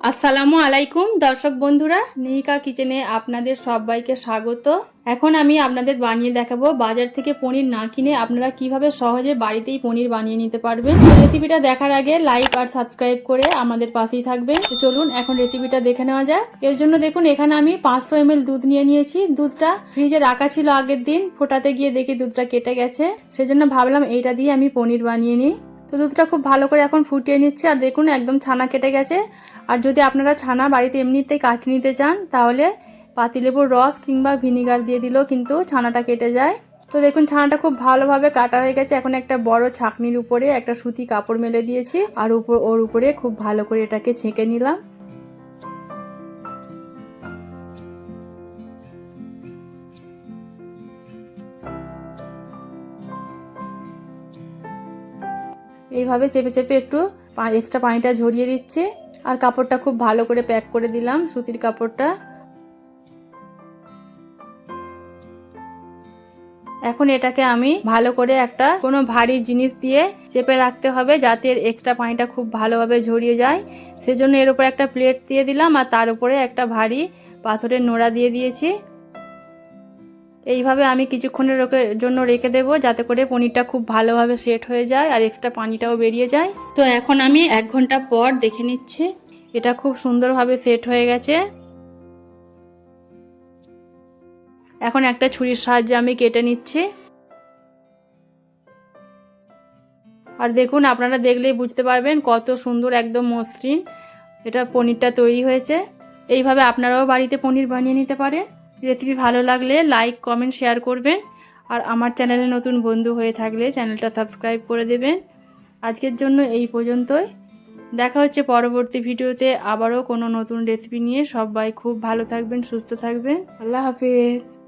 আসসালামু আলাইকুম, দর্শক বন্ধুরা। নিহিকা কিচেনে আপনাদের সবাইকে স্বাগত। এখন আমি আপনাদের বানিয়ে দেখাবো বাজার থেকে পনির না কিনে আপনারা কীভাবে সহজে বাড়িতেই পনির বানিয়ে নিতে পারবেন। রেসিপিটা দেখার আগে লাইক আর সাবস্ক্রাইব করে আমাদের পাশেই থাকবেন। চলুন এখন রেসিপিটা দেখে নেওয়া যাক। এর জন্য দেখুন, এখানে আমি পাঁচশো এম দুধ নিয়ে নিয়েছি। দুধটা ফ্রিজে রাখা ছিল আগের দিন। ফোটাতে গিয়ে দেখি দুধটা কেটে গেছে। সেজন্য ভাবলাম এইটা দিয়ে আমি পনির বানিয়ে নিই। তো দুধটা খুব ভালো করে এখন ফুটিয়ে নিচ্ছে, আর দেখুন একদম ছানা কেটে গেছে। আর যদি আপনারা ছানা বাড়িতে এমনিতেই কাটি নিতে চান, তাহলে পাতিলেবুর রস কিংবা ভিনিগার দিয়ে দিলেও কিন্তু ছানাটা কেটে যায়। তো দেখুন, ছানাটা খুব ভালোভাবে কাটা হয়ে গেছে। এখন একটা বড় ছাকনির উপরে একটা সুতি কাপড় মেলে দিয়েছি, আর উপর, ওর উপরে খুব ভালো করে এটাকে ছেঁকে নিলাম। এইভাবে চেপে চেপে একটু এক্সট্রা পানিটা ঝরিয়ে দিচ্ছে। আর কাপড়টা খুব ভালো করে প্যাক করে দিলাম, সুতির কাপড়টা। এখন এটাকে আমি ভালো করে একটা কোনো ভারী জিনিস দিয়ে চেপে রাখতে হবে যাতে এর এক্সট্রা পানিটা খুব ভালোভাবে ঝরিয়ে যায়। সেজন্য এর উপরে একটা প্লেট দিয়ে দিলাম আর তার উপরে একটা ভারী পাথরের নোড়া দিয়ে দিয়েছি। এইভাবে আমি কিছুক্ষণের জন্য রেখে দেবো, যাতে করে পনিরটা খুব ভালোভাবে সেট হয়ে যায় আর এক্সট্রা পানিটাও বেরিয়ে যায়। তো এখন আমি এক ঘণ্টা পর দেখে নিচ্ছি, এটা খুব সুন্দরভাবে সেট হয়ে গেছে। এখন একটা ছুরির সাহায্যে আমি কেটে নিচ্ছি। আর দেখুন, আপনারা দেখলেই বুঝতে পারবেন কত সুন্দর, একদম মসৃণ এটা পনিরটা তৈরি হয়েছে। এইভাবে আপনারাও বাড়িতে পনির বানিয়ে নিতে পারেন। রেসিপি ভালো লাগলে লাইক কমেন্ট শেয়ার করবেন। আর আমার চ্যানেলে নতুন বন্ধু হয়ে থাকলে চ্যানেলটা সাবস্ক্রাইব করে দেবেন। আজকের জন্য এই পর্যন্তই। দেখা হচ্ছে পরবর্তী ভিডিওতে আবারও কোনো নতুন রেসিপি নিয়ে। সবাই খুব ভালো থাকবেন, সুস্থ থাকবেন। আল্লাহ হাফিজ।